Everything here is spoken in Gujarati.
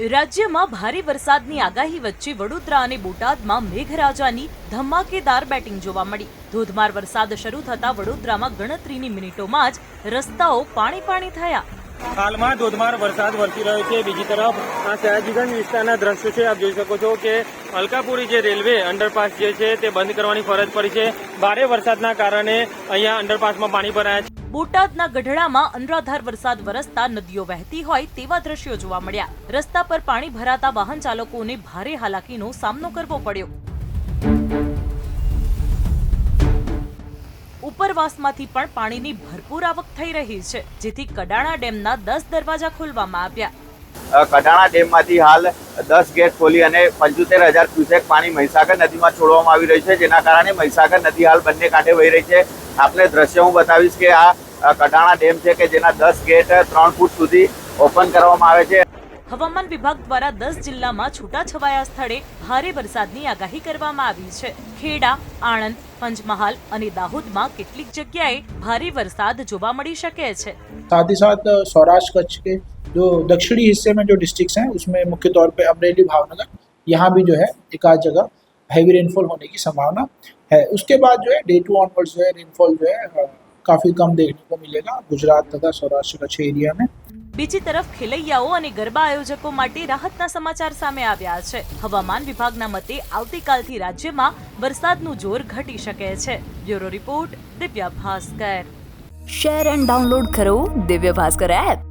રાજ્યમાં ભારે વરસાદની આગાહી વચ્ચે વડોદરા અને બોટાદમાં મેઘરાજાની ધમાકેદાર બેટિંગ જોવા મળી. ધોધમાર વરસાદ શરૂ થતા વડોદરામાં ગણતરીની મિનિટોમાં જ રસ્તાઓ પાણી પાણી થયા. હાલમાં ધોધમાર વરસાદ વરસી રહ્યો છે. બીજી તરફ આ સયાજીગંજ વિસ્તારના દ્રશ્યો છે. આપ જોઈ શકો છો કે અલકાપુરી જે રેલવે અંડરપાસ જે છે તે બંધ કરવાની ફરજ પડી છે. ભારે વરસાદના કારણે અહીંયા અંડરપાસમાં પાણી ભરાયા છે. બોટાદના ગઢડામાં અનરાધાર વરસાદ વરસતા નદીઓ વહેતી હોય તેવા દ્રશ્યો જોવા મળ્યા. રસ્તા પર પાણી ભરાતા વાહન ચાલકોને ભારે હાલાકીનો સામનો કરવો પડ્યો. ઉપરવાસમાંથી પણ પાણીની ભરપૂર આવક થઈ રહી છે, જેથી કડાણા ડેમના દસ દરવાજા ખોલવામાં આવ્યા. કડાણા ડેમમાંથી હાલ દસ ગેટ ખોલી અને પંચોતેર હજાર ક્યુસેક પાણી મહીસાગર નદીમાં છોડવામાં આવી રહ્યું છે. જેના કારણે મહીસાગર નદી હાલ બંને કાંઠે વહી રહી છે. આપને દ્રશ્ય હું બતાવીશ કે આ અ, કડાણા ડેમ છે કે જેના દસ ગેટ ત્રણ ફૂટ સુધી ઓપન કરવામાં આવે છે હવામાન વિભાગ દ્વારા દસ જિલ્લામાં છૂટાછવાયા સ્થળે ભારે વરસાદની આગાહી કરવામાં આવી છે ખેડા આણંદ પંચમહાલ અને દાહોદમાં કેટલીક જગ્યાએ ભારે વરસાદ જોવા મળી શકે છે साथ ही साथ अ, सौराष्ट्र कच्छ के जो दक्षिणी हिस्से में जो डिस्ट्रिक्ट्स हैं उसमें मुख्य तौर पे अमरेली भावनगर यहाँ भी जो है एक आध जगह हैवी रेनफॉल होने की संभावना है उसके बाद जो है डे टू ऑनवर्ड्स जो है रेनफॉल जो है अ, काफ़ी कम देखने को मिलेगा गुजरात तथा सौराष्ट्र कच्छ एरिया में બીજી તરફ ખેલૈયાઓ અને ગરબા આયોજકો માટે રાહતના સમાચાર સામે આવ્યા છે હવામાન વિભાગના મતે આવતીકાલથી રાજ્યમાં વરસાદનું જોર ઘટી શકે છે bureau report Divya Bhaskar share and download કરો દિવ્ય ભાસ્કર એપ